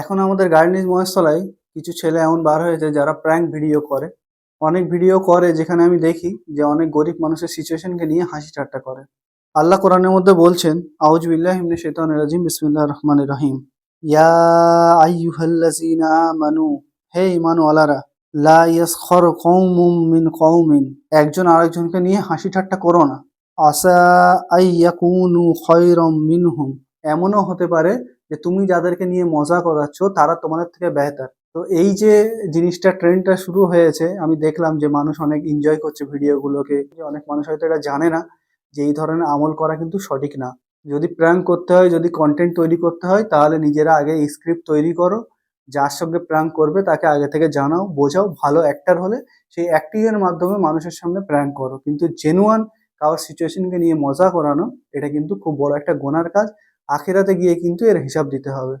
এখন আমাদের গার্ডেনিজ মহেশতলায় কিছু ছেলে এমন বার হয়েছে যারা প্র্যাঙ্ক ভিডিও করে। অনেক ভিডিও করে যেখানে আমি দেখি যে অনেক গরিব মানুষের সিচুয়েশনকে নিয়ে হাসি ঠাট্টা করে। আল্লাহ কোরআনের মধ্যে বলছেন আউজ বিল্লাহ ইমনে শেতান রাজিম বিসমিল্লাহ রহমান রহিম। ইয়া আইয়ুহাল্লাযীনা আমানু, হে ঈমানওয়ালারা, লা ইয়াসখর কওমুম মিন কওমিন, একজন আরেকজনকে নিয়ে হাসি ঠাট্টা করো না। আসা আইয়াকুনু খয়রম মিনহুম। এমনও হতে পারে যে তুমি যাদেরকে নিয়ে মজা করাচ্ছ, তারা তোমাদের থেকে বেহতার তো এই যে জিনিসটা ট্রেন্ডটা শুরু হয়েছে, আমি দেখলাম যে মানুষ অনেক এনজয় করছে ভিডিওগুলোকে। অনেক মানুষ হয়তো এটা জানে না যে এই ধরনের আমল করা কিন্তু সঠিক না। যদি প্র্যাঙ্ক করতে হয়, যদি কন্টেন্ট তৈরি করতে হয়, তাহলে নিজেরা আগে স্ক্রিপ্ট তৈরি করো। যার সঙ্গে প্র্যাঙ্ক করবে, তাকে আগে থেকে জানাও, বোঝাও, ভালো অ্যাক্টার হলে সেই অ্যাক্টিংয়ের মাধ্যমে মানুষের সামনে প্র্যাঙ্ক করো। কিন্তু জেনুয়ান কারোর সিচুয়েশনকে নিয়ে মজা করানো, এটা কিন্তু খুব বড় একটা গোনার কাজ। আখেরাতে গিয়ে কিন্তু এর হিসাব দিতে হবে।